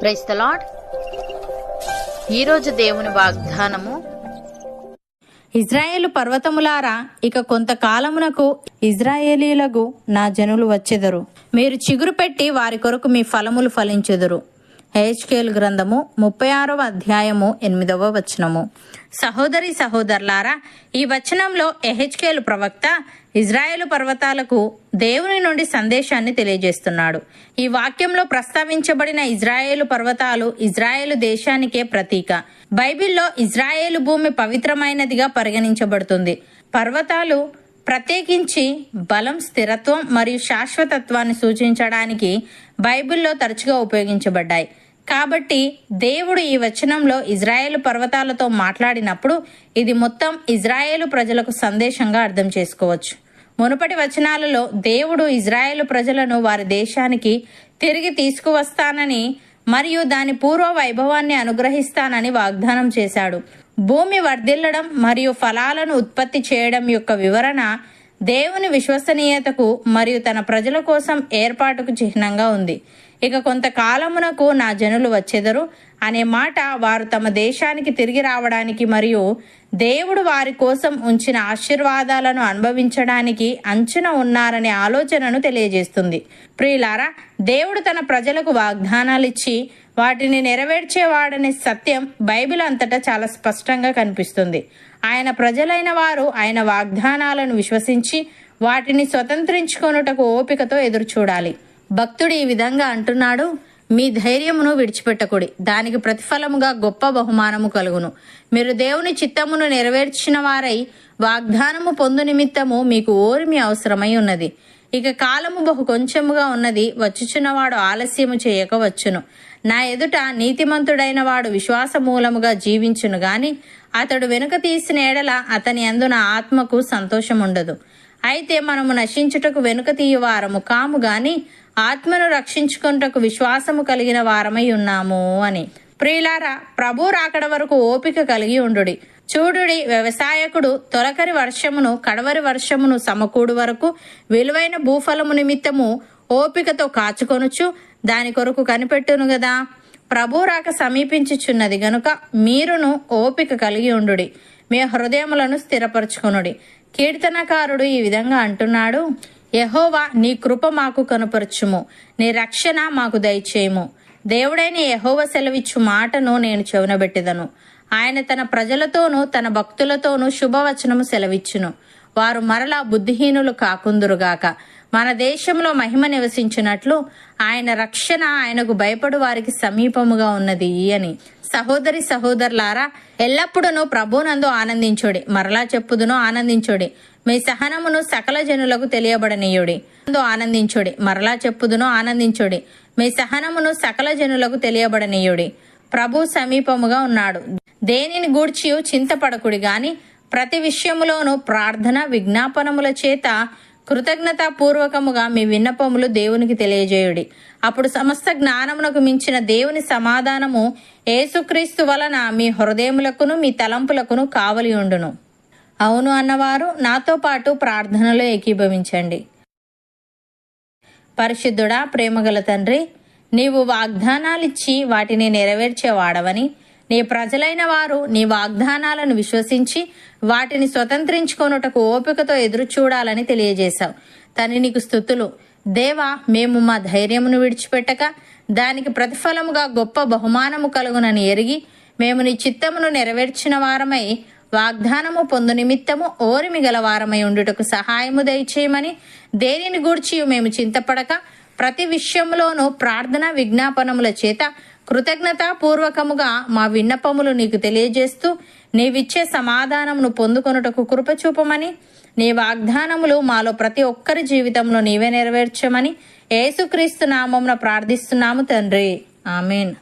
Price the lord ఈరోజు దేవుని వాగ్దానము ఇజ్రాయేలు పర్వతములారా ఇక కొంతకాలమునకు ఇజ్రాయేలీలకు నా జనులు వచ్చెదరు. మీరు చిగురు పెట్టి వారి కొరకు మీ ఫలములు ఫలించెదరు. హెచ్కేల్ గ్రంథము ముప్పై ఆరవ అధ్యాయము ఎనిమిదవ వచనము. సహోదరి సహోదరులారా ఈ వచనంలో ఎహెచ్కేల్ ప్రవక్త ఇజ్రాయేలు పర్వతాలకు దేవుని నుండి సందేశాన్ని తెలియజేస్తున్నాడు. ఈ వాక్యంలో ప్రస్తావించబడిన ఇజ్రాయేలు పర్వతాలు ఇజ్రాయేలు దేశానికే ప్రతీక. బైబిల్లో ఇజ్రాయేలు భూమి పవిత్రమైనదిగా పరిగణించబడుతుంది. పర్వతాలు ప్రత్యేకించి బలం స్థిరత్వం మరియు శాశ్వతత్వాన్ని సూచించడానికి బైబిల్లో తరచుగా ఉపయోగించబడ్డాయి. కాబట్టి దేవుడు ఈ వచనంలో ఇజ్రాయేలు పర్వతాలతో మాట్లాడినప్పుడు ఇది మొత్తం ఇజ్రాయేలు ప్రజలకు సందేశంగా అర్థం చేసుకోవచ్చు. మునుపటి వచనాలలో దేవుడు ఇజ్రాయేలు ప్రజలను వారి దేశానికి తిరిగి తీసుకువస్తానని మరియు దాని పూర్వ వైభవాన్ని అనుగ్రహిస్తానని వాగ్దానం చేశాడు. భూమి వర్ధిల్లడం మరియు ఫలాలను ఉత్పత్తి చేయడం యొక్క వివరణ దేవుని విశ్వసనీయతకు మరియు తన ప్రజల కోసం ఏర్పాటుకు చిహ్నంగా ఉంది. ఇక కొంతకాలమునకు నా జనులు వచ్చెదరు అనే మాట వారు తమ దేశానికి తిరిగి రావడానికి మరియు దేవుడు వారి కోసం ఉంచిన ఆశీర్వాదాలను అనుభవించడానికి అంచున ఉన్నారనే ఆలోచనను తెలియజేస్తుంది. ప్రియులారా దేవుడు తన ప్రజలకు వాగ్దానాలిచ్చి వాటిని నెరవేర్చేవాడనే సత్యం బైబిల్ అంతటా చాలా స్పష్టంగా కనిపిస్తుంది. ఆయన ప్రజలైన వారు ఆయన వాగ్దానాలను విశ్వసించి వాటిని స్వతంత్రించుకొనుటకు ఓపికతో ఎదురు చూడాలి. భక్తుడు ఈ విధంగా అంటున్నాడు మీ ధైర్యమును విడిచిపెట్టకుడి. దానికి ప్రతిఫలముగా గొప్ప బహుమానము కలుగును. మీరు దేవుని చిత్తమును నెరవేర్చిన వారై వాగ్దానము పొందు నిమిత్తము మీకు ఓర్మి అవసరమై ఉన్నది. ఇక కాలము బహు కొంచెముగా ఉన్నది వచ్చుచున్నవాడు ఆలస్యము చేయక వచ్చును. నా ఎదుట నీతిమంతుడైన వాడు విశ్వాసమూలముగా జీవించును గాని అతడు వెనుక తీసిన ఎడల అతని అందున ఆత్మకు సంతోషముండదు. అయితే మనము నశించుటకు వెనుక తీయవారము కాము గాని ఆత్మను రక్షించుకుంటకు విశ్వాసము కలిగిన వారమై ఉన్నాము అని. ప్రియులారా ప్రభు రాకడ వరకు ఓపిక కలిగి ఉండుడి. చూడుడి వ్యవసాయకుడు తొలకరి వర్షమును కడవరి వర్షమును సమకూడు వరకు విలువైన భూఫలము నిమిత్తము ఓపికతో కాచుకొనుచు దాని కొరకు కనిపెట్టును గదా. ప్రభు రాక సమీపించుచున్నది గనుక మీరును ఓపిక కలిగి ఉండుడి. మీ హృదయములను స్థిరపరచుకొనుడి. కీర్తనకారుడు ఈ విధంగా అంటున్నాడు యహోవా నీ కృప మాకు కనుపరచుము నీ రక్షణ మాకు దయచేయము. దేవుడైన యహోవ సెలవిచ్చు మాటను నేను చెవునబెట్టెదను. ఆయన తన ప్రజలతోనూ తన భక్తులతోనూ శుభవచనము సెలవిచ్చును. వారు మరలా బుద్ధిహీనులు కాకుందురుగాక. మన దేశంలో మహిమ నివసించినట్లు ఆయన రక్షణ ఆయనకు భయపడు వారికి సమీపముగా ఉన్నది అని. సహోదరి సహోదరులారా ఎల్లప్పుడూ ప్రభునందు ఆనందించుడి. మరలా చెప్పుదును ఆనందించుడి. మీ సహనమును సకల జనులకు తెలియబడనీయుడి. అందు ఆనందించుడి. మరలా చెప్పుదును ఆనందించుడి. మీ సహనమును సకల జనులకు తెలియబడనీయుడి. ప్రభు సమీపముగా ఉన్నాడు. దేనిని గూర్చి చింతపడకుడి గాని ప్రతి విషయములోనూ ప్రార్థన విజ్ఞాపనముల చేత కృతజ్ఞతాపూర్వకముగా మీ విన్నపములు దేవునికి తెలియజేయుడి. అప్పుడు సమస్త జ్ఞానమునకు మించిన దేవుని సమాధానము ఏసుక్రీస్తు వలన మీ హృదయములకును మీ తలంపులకును కావలి ఉండును అవును అన్నవారు నాతో పాటు ప్రార్థనలో ఏకీభవించండి. పరిశుద్ధుడా ప్రేమగల తండ్రి నీవు వాగ్దానాలిచ్చి వాటిని నెరవేర్చేవాడవని నీ ప్రజలైన వారు నీ వాగ్దానాలను విశ్వసించి వాటిని స్వతంత్రించుకొనుటకు ఓపికతో ఎదురు చూడాలని తెలియజేశావు. తని నీకు స్థుతులు. దేవా మేము మా ధైర్యమును విడిచిపెట్టక దానికి ప్రతిఫలముగా గొప్ప బహుమానము కలుగునని ఎరిగి మేము నీ చిత్తమును నెరవేర్చిన వారమై వాగ్దానము పొందు నిమిత్తము ఓరిమి గల వారమై ఉండుటకు సహాయము దయచేయమని దేనిని గూర్చి మేము చింతపడక ప్రతి విషయంలోనూ ప్రార్థన విజ్ఞాపనముల చేత కృతజ్ఞతాపూర్వకముగా మా విన్నపములు నీకు తెలియజేస్తూ నీవిచ్చే సమాధానమును పొందుకొనుటకు కృపచూపమని నీ వాగ్దానములు మాలో ప్రతి ఒక్కరి జీవితంలో నీవే నెరవేర్చమని యేసుక్రీస్తు నామమున ప్రార్థిస్తున్నాము తండ్రి. ఆమెన్.